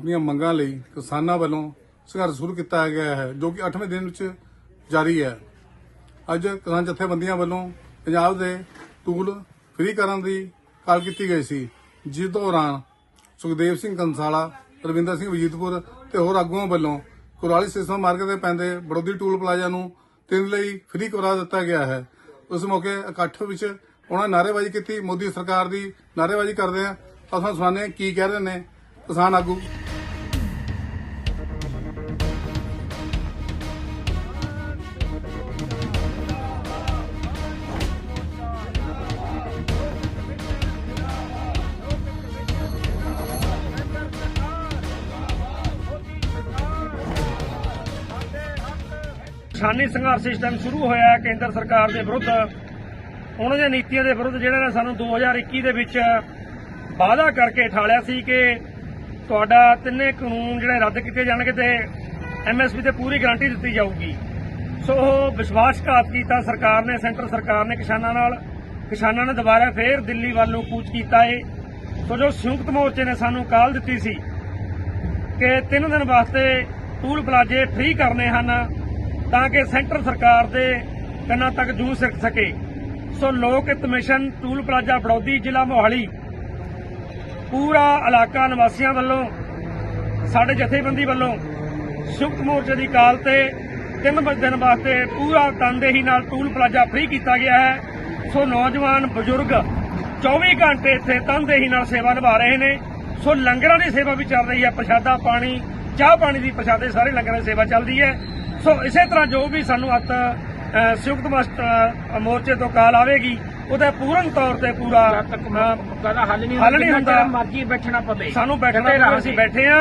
ਆਪਣੀਆਂ ਮੰਗਾਂ ਲਈ ਕਿਸਾਨਾਂ ਵੱਲੋਂ ਸੰਘਰਸ਼ ਸ਼ੁਰੂ ਕੀਤਾ ਗਿਆ ਹੈ, ਜੋ ਕਿ 8ਵੇਂ ਦਿਨ ਵਿੱਚ ਜਾਰੀ ਹੈ। ਅੱਜ ਕਿਸਾਨ ਜਥੇਬੰਦੀਆਂ ਵੱਲੋਂ ਪੰਜਾਬ ਦੇ ਟੂਲ ਫ੍ਰੀ ਕਰਨ ਦੀ ਕਾਲ ਕੀਤੀ ਗਈ ਸੀ। ਜਿਸ ਦੌਰਾਨ ਸੁਖਦੇਵ ਸਿੰਘ ਕੰਸਾਲਾ, ਰਵਿੰਦਰ ਸਿੰਘ ਵਜੀਦਪੁਰ ਤੇ ਹੋਰ ਆਗੂਆਂ ਵੱਲੋਂ ਕੁਰਾਲੀ ਸਿਸਟਮ ਮਾਰਗ ਤੇ ਪੈਂਦੇ ਬੜੋਦੀ ਟੂਲ ਪਲਾਜ਼ਾ ਨੂੰ ਤਿੰਨ ਲਈ ਫ੍ਰੀ ਕਰਾ ਦਿੱਤਾ ਗਿਆ ਹੈ। ਉਸ ਮੌਕੇ ਇਕੱਠ ਵਿੱਚ ਉਹਨਾਂ ਨੇ ਨਾਅਰੇਬਾਜ਼ੀ ਕੀਤੀ। ਮੋਦੀ ਸਰਕਾਰ ਦੀ ਨਾਅਰੇਬਾਜ਼ੀ ਕਰਦੇ ਆ। ਅਸਾਂ ਸੁਣਾਉਂਦੇ ਹਾਂ ਕੀ ਕਹਿ ਰਹੇ ਨੇ ਕਿਸਾਨ ਆਗੂ। ਕਿਸਾਨੀ ਸੰਘਰਸ਼ ਸਿਸਟਮ ਸ਼ੁਰੂ ਹੋਇਆ ਕੇਂਦਰ ਸਰਕਾਰ ਦੇ ਵਿਰੁੱਧ। ਉਹਨਾਂ ਦੀਆਂ ਨੀਤੀਆਂ ਦੇ ਵਿਰੁੱਧ ਜਿਹੜਾ ਨੇ ਸਾਨੂੰ 2021 ਦੇ ਵਿੱਚ ਵਾਅਦਾ ਕਰਕੇ ਠਾਲਿਆ ਸੀ ਕਿ ਤੁਹਾਡਾ ਤਿੰਨੇ ਕਾਨੂੰਨ ਜਿਹੜੇ ਰੱਦ ਕੀਤੇ ਜਾਣਗੇ ਤੇ ਐਮਐਸਪੀ ਤੇ ਪੂਰੀ ਗਾਰੰਟੀ ਦਿੱਤੀ ਜਾਊਗੀ। ਸੋ ਉਹ ਵਿਸ਼ਵਾਸਘਾਤ ਕੀਤਾ ਸਰਕਾਰ ਨੇ, ਸੈਂਟਰ ਸਰਕਾਰ ਨੇ ਕਿਸਾਨਾਂ ਨਾਲ। ਕਿਸਾਨਾਂ ਨੇ ਦੁਬਾਰਾ ਫੇਰ ਦਿੱਲੀ ਵੱਲ ਨੂੰ ਕੂਚ ਕੀਤਾ ਏ। ਸੋ ਜੋ ਸੰਯੁਕਤ ਮੋਰਚੇ ਨੇ ਸਾਨੂੰ ਕਾਲ ਦਿੱਤੀ ਸੀ ਕਿ ਤਿੰਨ ਦਿਨ ਵਾਸਤੇ ਟੂਲ ਪਲਾਜੇ ਫ੍ਰੀ ਕਰਨੇ ਹਨ। ਤਾਂ ਕਿ ਸੈਂਟਰ ਸਰਕਾਰ ਦੇ ਕੰਨਾਂ ਤੱਕ ਜੂ ਸਿੱਖ ਸਕੇ। ਸੋ ਲੋਕ ਹਿੱਤ ਮਿਸ਼ਨ ਟੂਲ ਪਲਾਜਾ ਬੜੌਦੀ ਜ਼ਿਲ੍ਹਾ ਮੋਹਾਲੀ, ਪੂਰਾ ਇਲਾਕਾ ਨਿਵਾਸੀਆਂ ਵੱਲੋਂ, ਸਾਡੇ ਜਥੇਬੰਦੀ ਵੱਲੋਂ ਸੰਯੁਕਤ ਮੋਰਚੇ ਦੀ ਕਾਲ ਤੇ ਤਿੰਨ ਦਿਨ ਵਾਸਤੇ ਪੂਰਾ ਤਨਦੇਹੀ ਨਾਲ ਟੂਲ ਪਲਾਜਾ ਫ੍ਰੀ ਕੀਤਾ ਗਿਆ ਹੈ। ਸੋ ਨੌਜਵਾਨ ਬਜ਼ੁਰਗ 24 ਘੰਟੇ ਇੱਥੇ ਤਨਦੇਹੀ ਨਾਲ ਸੇਵਾ ਨਿਭਾ ਰਹੇ ਨੇ। ਸੋ ਲੰਗਰਾਂ ਦੀ ਸੇਵਾ ਵੀ ਚੱਲ ਰਹੀ ਹੈ। ਪ੍ਰਸ਼ਾਦਾ ਪਾਣੀ, ਚਾਹ ਪਾਣੀ ਦੀ ਪ੍ਰਸ਼ਾਦੇ ਸਾਰੇ ਲੰਗਰਾਂ ਦੀ ਸੇਵਾ ਚੱਲਦੀ ਹੈ। ਸੋ ਇਸੇ ਤਰ੍ਹਾਂ ਜੋ ਵੀ ਸਾਨੂੰ ਅੱਤ ਸੰਯੁਕਤ ਮਸਤ ਮੋਰਚੇ ਤੋਂ ਕਾਲ ਆਵੇਗੀ ਉਹਦਾ ਪੂਰਨ ਤੌਰ ਤੇ ਪੂਰਾ ਕਦਾ ਹੱਲ ਨਹੀਂ ਹੁੰਦਾ। ਮਰਜ਼ੀ ਬੈਠਣਾ ਪਵੇ ਸਾਨੂੰ ਬੈਠਣਾ। ਅਸੀਂ ਬੈਠੇ ਆ